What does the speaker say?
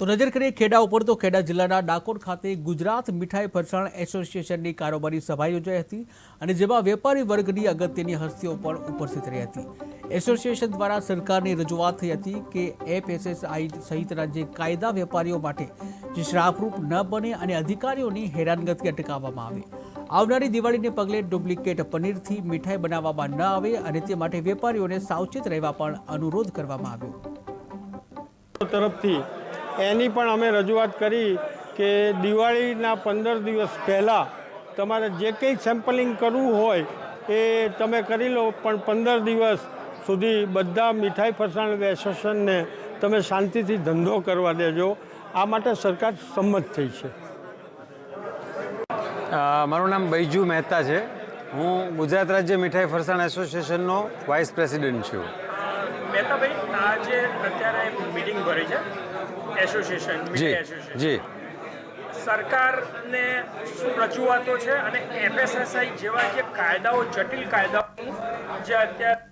તો નજર કરીએ ખેડા ઉપર તો ખેડા જિલ્લાના ડાકોર ખાતે ગુજરાત મીઠાઈ ફરસાણ એસોસિએશનની કારોબારી સભા યોજાઈ હતી અને જેમાં વેપારી વર્ગની અગત્યની હસ્તીઓ પણ ઉપસ્થિત રહી હતી. એસોસિએશન દ્વારા સરકારની રજૂઆત થઈ હતી કે એફએસએસઆઈ સહિતના જે કાયદા વેપારીઓ માટે જે શ્રાપરૂપ ન બને અને અધિકારીઓની હેરાનગતિ અટકાવવામાં આવે. આવનારી દિવાળીને પગલે ડુપ્લિકેટ પનીરથી મીઠાઈ બનાવવામાં ન આવે અને તે માટે વેપારીઓને સાવચેત રહેવા પણ અનુરોધ કરવામાં આવ્યો. તરફથી એની પણ અમે રજૂઆત કરી કે દિવાળીના પંદર દિવસ પહેલાં તમારે જે કંઈ સેમ્પલિંગ કરવું હોય એ તમે કરી લો, પણ પંદર દિવસ સુધી બધા મીઠાઈ ફરસાણ એસોસિએશનને તમે શાંતિથી ધંધો કરવા દેજો. આ માટે સરકાર સંમત થઈ છે. મારું નામ બૈજુ મહેતા છે. હું ગુજરાત રાજ્ય મીઠાઈ ફરસાણ એસોસિએશનનો વાઇસ પ્રેસિડેન્ટ છું. મહેતાભાઈ આ જે અત્યારે મિટિંગ ભરી છે એસોસિએશન જી જી. સરકારને શું રજૂઆતો છે અને એફએસએસઆઈ જેવા જે કાયદાઓ જટિલ કાયદાઓ જે અત્યારે